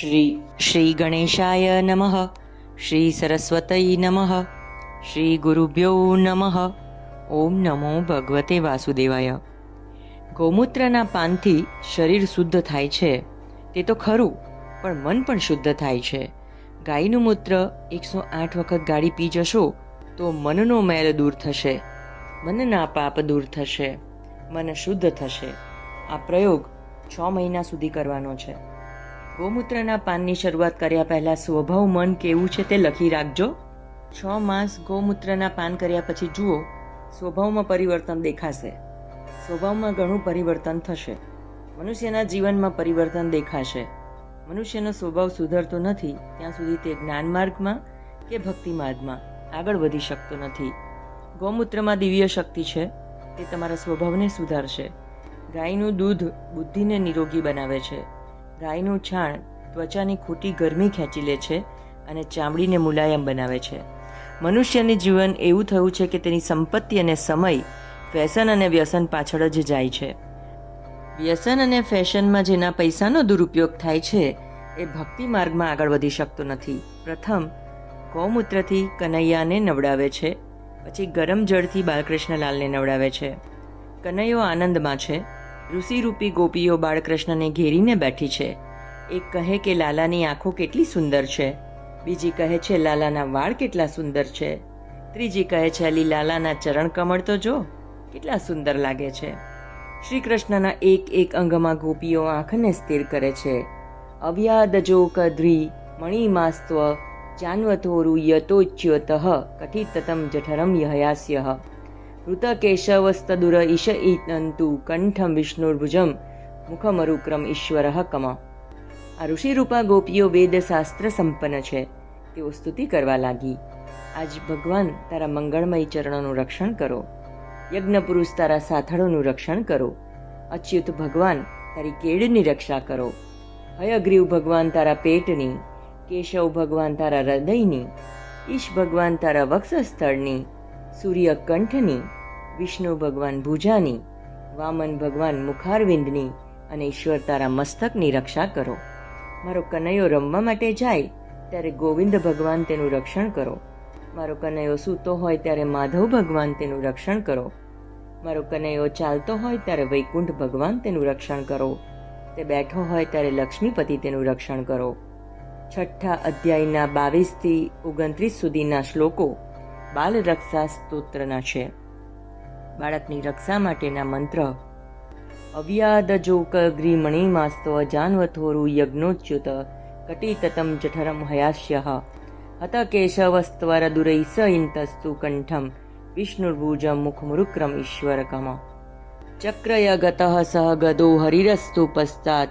શ્રી શ્રી ગણેશાય નમઃ શ્રી સરસ્વતય નમઃ શ્રી ગુરુભ્યો નમઃ ઓમ નમો ભગવતે વાસુદેવાય ગૌમૂત્રના પાનથી શરીર શુદ્ધ થાય છે, તે તો ખરું, પણ મન પણ શુદ્ધ થાય છે. ગાયનું મૂત્ર એકસો આઠ વખત ગાડી પી જશો, તો મનનો મેલ દૂર થશે, મનના પાપ દૂર થશે, મન શુદ્ધ થશે. આ પ્રયોગ છ મહિના સુધી કરવાનો છે. ગૌમૂત્રના પાનની શરૂઆત કર્યા પહેલાં સ્વભાવ, મન કેવું છે તે લખી રાખજો. છ માસ ગૌમૂત્રના પાન કર્યા પછી જુઓ, સ્વભાવમાં પરિવર્તન દેખાશે. સ્વભાવમાં ઘણું પરિવર્તન થશે. મનુષ્યના જીવનમાં પરિવર્તન દેખાશે. મનુષ્યનો સ્વભાવ સુધરતો નથી, ત્યાં સુધી તે જ્ઞાન માર્ગમાં કે ભક્તિ માર્ગમાં આગળ વધી શકતો નથી. ગૌમૂત્રમાં દિવ્ય શક્તિ છે, તે તમારા સ્વભાવને સુધારશે. ગાયનું દૂધ બુદ્ધિને નિરોગી બનાવે છે. ગાયનું છાણ ત્વચાની ખોટી ગરમી ખેંચી લે છે અને ચામડીને મુલાયમ બનાવે છે. મનુષ્યનું જીવન એવું થયું છે કે તેની સંપત્તિ અને સમય ફેશન અને વ્યસન પાછળ જ જાય છે. વ્યસન અને ફેશનમાં જેના પૈસાનો દુરુપયોગ થાય છે, એ ભક્તિ માર્ગમાં આગળ વધી શકતો નથી. પ્રથમ, ગૌમૂત્રથી કનૈયાને નવડાવે છે, પછી ગરમ જળથી બાલકૃષ્ણલાલને નવડાવે છે. કનૈયો આનંદમાં છે ઋષિરૂપી ગોપીઓ બાળકૃષ્ણને ઘેરીને બેઠી છે. એક કહે કે, લાલાની આંખો કેટલી સુંદર છે. બીજી કહે છે, લાલાના વાળ કેટલા સુંદર છે. ત્રીજી કહે છે, અલી, લાલાના ચરણ કમળ તો જો, કેટલા સુંદર લાગે છે. શ્રી કૃષ્ણના એક એક અંગમાં ગોપીઓ આંખને સ્થિર કરે છે. અવ્યાદજો કદ્રી મણિમાસ્ત્વ, જાનવથોરુ યતોચ્યુતઃ કઠિતતમ જઠરમ યહયાસ્ય। ઋતકેશવસ્તદુર ઈશ ઈતંતુ કંઠમ વિષ્ણુર્ભુજમ મુખમરુક્રમ ઈશ્વર કમ આ ઋષિરૂપા ગોપીઓ વેદશાસ્ત્ર સંપન્ન છે તેઓ સ્તુતિ કરવા લાગી આજ ભગવાન તારા મંગળમય ચરણોનું રક્ષણ કરો યજ્ઞ પુરુષ તારા સાથળોનું રક્ષણ કરો અચ્યુત ભગવાન તારી કેડની રક્ષા કરો હયગ્રીવ ભગવાન તારા પેટની કેશવ ભગવાન તારા હૃદયની ઈશ ભગવાન તારા વક્ષસ્થળની સૂર્ય કંઠની વિષ્ણુ ભગવાન ભુજાની, વામન ભગવાન મુખારવિંદની અને ઈશ્વર તારા મસ્તકની રક્ષા કરો. મારો કનૈયો રમવા માટે જાય, ત્યારે ગોવિંદ ભગવાન તેનું રક્ષણ કરો. મારો કનૈયો સૂતો હોય ત્યારે માધવ ભગવાન તેનું રક્ષણ કરો. મારો કનૈયો ચાલતો હોય ત્યારે વૈકુંઠ ભગવાન તેનું રક્ષણ કરો. તે બેઠો હોય ત્યારે લક્ષ્મીપતિ તેનું રક્ષણ કરો. છઠ્ઠા અધ્યાયના બાવીસથી ઓગણત્રીસ સુધીના શ્લોકો બાલ રક્ષા સ્તોત્રના છે. બાળકની રક્ષા માટેના મંત્ર. અવ્યાદજોક ગ્રીમણીમાસ્તવ જાન્વથોરુ યજ્ઞોચ્યુત કટિતતમ જઠરમ હયાશ્ય। હત કેશવસ્તવર દુરૈ સ ઇન્તસ્તુ કંઠમ। વિષ્ણુર્ભુજમ મુખમુરુક્રમ ઈશ્વરકમ। ચક્રયગત સહ ગદો હરિરસ્તુ પશ્ચાત।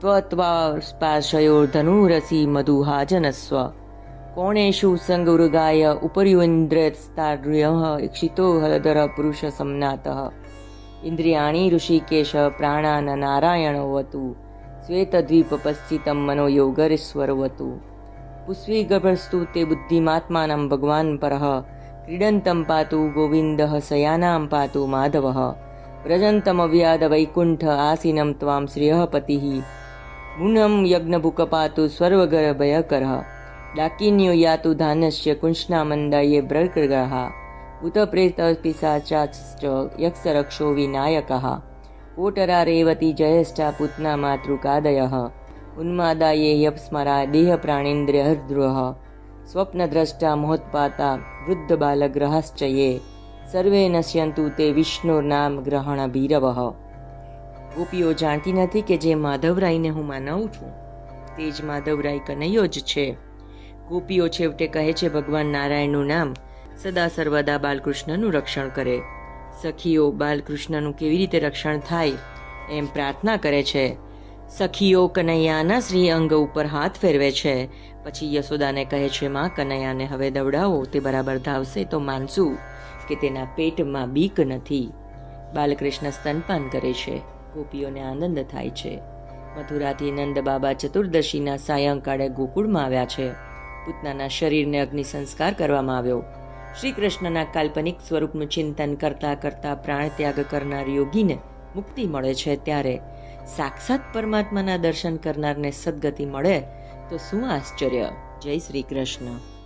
ત્વત્વાસ્પાશયોર્ધનુરસી મધુહાજનસ્વ। કોણેશુ સંગુરુગાય ઉપર્યુન્દ્રસ્તાર્ય ઈક્ષિતો હલદર પુરુષ સમનાત ઇન્દ્રિયાણી ઋષિકેશ પ્રાણાન નારાયણવતુ શ્વેતદ્વીપ પશ્ચિતમ મનોયોગરેશ્વરવતુ પુષ્વી ગભસ્તુ તે બુદ્ધિમાત્માનમ ભગવાન પરહ ક્રીડંતમ પાતુ ગોવિંદ સયાનામ પાતુ માધવ વ્રજંતમવ્યાદ વૈકુંઠ આસીનમ ત્વામ શ્રેયઃ યજ્ઞભુક પાતુ સ્વર્વગર્ભયકર डाकिन्यो यातु धानस्य कुंष्णामन्दाये ब्रग्रगः उतप्रेतपिशाचाश्च यक्षरक्षो विनायकः कोटरा रेवती जयष्टा पुतना मातृकादयः उन्मादाये ह्यप्स्मरा देहप्राणेन्द्रियहृद्रुहः स्वप्नद्रष्टा मोहोत्पाता वृद्धबालग्रहाश्च ये સર્વે નશ્યંતુ તે વિષ્ણુર્નામ ગ્રહણ ભીરવઃ ગોપીઓ જાણતી નથી કે જે માધવરાયને હું માનવું છું તે જ માધવરાય કનૈયો જ છે ગોપીઓ છેવટે કહે છે, ભગવાન નારાયણનું નામ સદા સર્વદા બાલકૃષ્ણનું રક્ષણ કરે. સખીઓ બાલકૃષ્ણનું કેવી રીતે રક્ષણ થાય એમ પ્રાર્થના કરે છે. સખીઓ કનૈયાના શ્રી અંગ ઉપર હાથ ફેરવે છે. પછી યશોદાને કહે છે, માં, કનૈયાને હવે દવડાવો, તે બરાબર ધાવશે તો માનશું કે તેના પેટમાં બીક નથી. બાલકૃષ્ણ સ્તનપાન કરે છે. ગોપીઓને આનંદ થાય છે. મથુરાથી નંદ બાબા ચતુર્દશીના સાયંકાળે ગોકુળમાં આવ્યા છે. પૂતનાના શરીરને અગ્નિ સંસ્કાર કરવામાં આવ્યો. શ્રી કૃષ્ણના કાલ્પનિક સ્વરૂપનું ચિંતન કરતા કરતા પ્રાણ ત્યાગ કરનાર યોગીને મુક્તિ મળે છે ત્યારે. સાક્ષાત પરમાત્માના દર્શન કરનારને સદગતિ મળે તો શું આશ્ચર્ય? જય શ્રી કૃષ્ણ